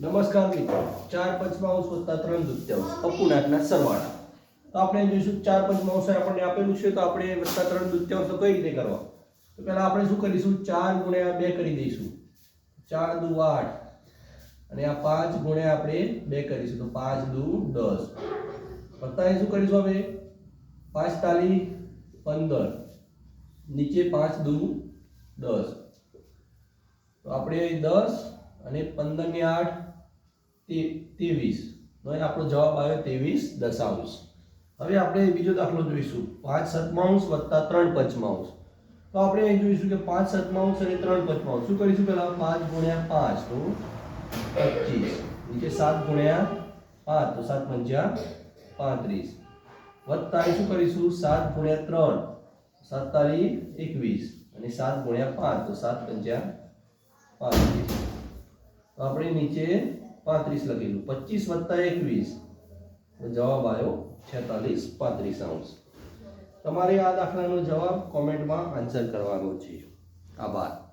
નમસ્કાર મિત્રો. ચાર પંચમાંશ વત્તા ત્રણ દૂત્યાંશ અપૂર્ણાંકના સરવાળા. તો આપણે જોઈશું ચાર પંચમાંશ આપણને આપેલું છે, તો આપણે વત્તા ત્રણ દૂત્યાંશ કઈ રીતે કરવા? તો પહેલા આપણે શું કરીશું? ચાર ગુણ્યા બે કરી દઈશું. ચાર દુ આઠ. અને આ પાંચ ગુણ્યા આપણે બે કરીશું, તો પાંચ દુ દસ. વત્તા શું કરીશું હવે? પાંચ તાલી પંદર. નીચે પાંચ દુ દસ. તો આપણે દસ અને પંદર ને આઠ ત્રેવીસ. આપણો જવાબ આવ્યો ત્રેવીસ દશાંશ. હવે આપણે બીજો દાખલો જોઈશું. પાંચ સતમાંશ વત્તા ત્રણ પંચમાંશ. તો આપણે અહીં જોઈશું કે પાંચ સતમાંશ અને ત્રણ પંચમાંશ. શું કરીશું પહેલા? પાંચ ગુણ્યા પાંચ, તો પચીસ. નીચે સાત ગુણ્યા પાંચ, તો સાત પંચ્યા પાંત્રીસ. વત્તા શું કરીશું? સાત ગુણ્યા ત્રણ. સાત તારી એકવીસ. અને સાત ગુણ્યા પાંચ, તો સાત પંચા પાંત્રીસ તો આપણે નીચે પાંત્રીસ લખેલું. પચીસ વત્તા એકવીસ. જવાબ આવ્યો છેતાલીસ, પાંત્રીસ અંશ. તમારે આ દાખલાનો જવાબ કોમેન્ટમાં આન્સર કરવાનો છે. આભાર.